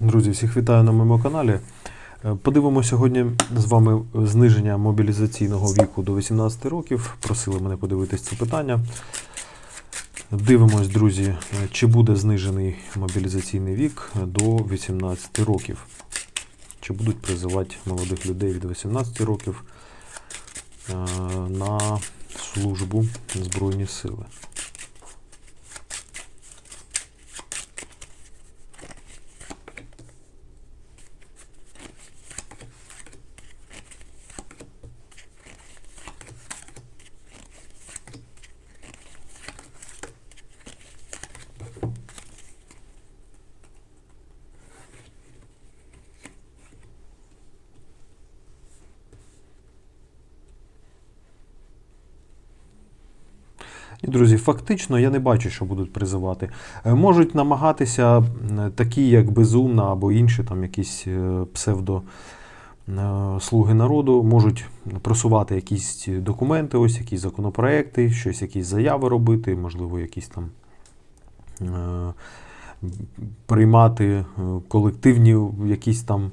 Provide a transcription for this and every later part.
Друзі, всіх вітаю на моєму каналі. Е, Подивимося сьогодні з вами зниження мобілізаційного віку до 18 років. Просили мене подивитись це питання. Дивимось, друзі, е, чи буде знижений мобілізаційний вік до 18 років. Чи будуть призивати молодих людей від 18 років е, на службу Збройні сили. І, друзі, фактично я не бачу, що будуть призивати. Е, Можуть намагатися такі, як Безумна або інші там якісь е, псевдо е, слуги народу, можуть просувати якісь документи, ось якісь законопроекти, щось, якісь заяви робити, можливо, якісь там. Приймати колективні якісь там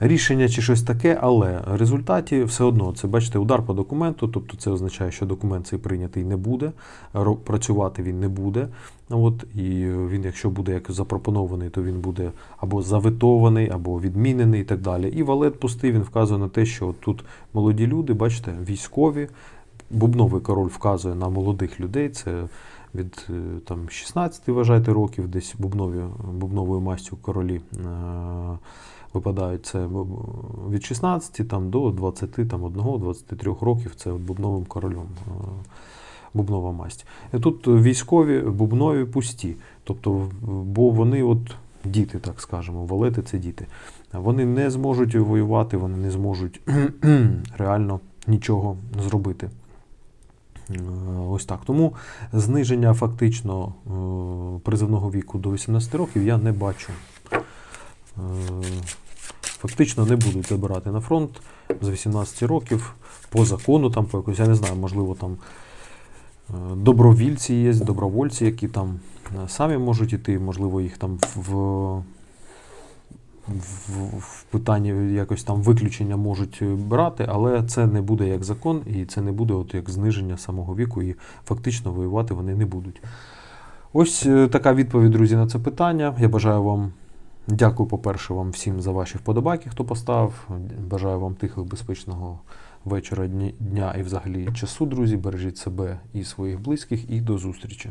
рішення чи щось таке, але в результаті все одно це бачите удар по документу, тобто це означає, що документ цей прийнятий не буде, працювати він не буде. От, і він, якщо буде як запропонований, то він буде або заветований, або відмінений і так далі. І валет пустий він вказує на те, що тут молоді люди, бачите, військові. Бубновий король вказує на молодих людей. Це від е, там 16 вважайте років, десь бубнові, бубновою мастю королі е, випадають. Це від 16 там, до 20, там, 1-23 років. Це бубновим королем. е, Бубнова масть. І тут військові бубнові пусті. Тобто, бо вони от діти, так скажемо, валети це діти. Вони не зможуть воювати, вони не зможуть реально нічого зробити. Е, Ось так. Тому зниження фактично е, призивного віку до 18 років я не бачу. Фактично не будуть забирати на фронт з 18 років по закону, там по якось, я не знаю, можливо, там е, добровільці є, добровольці, які там е, самі можуть іти, можливо, їх там в, в, в питанні якось там виключення можуть брати, але це не буде як закон, і це не буде от як зниження самого віку, і фактично воювати вони не будуть. Ось е, така відповідь, друзі, на це питання. Я бажаю вам. Дякую, по-перше, вам всім за ваші вподобайки, хто поставив. Бажаю вам тихого, безпечного вечора, дня і взагалі часу, друзі. Бережіть себе і своїх близьких, і до зустрічі.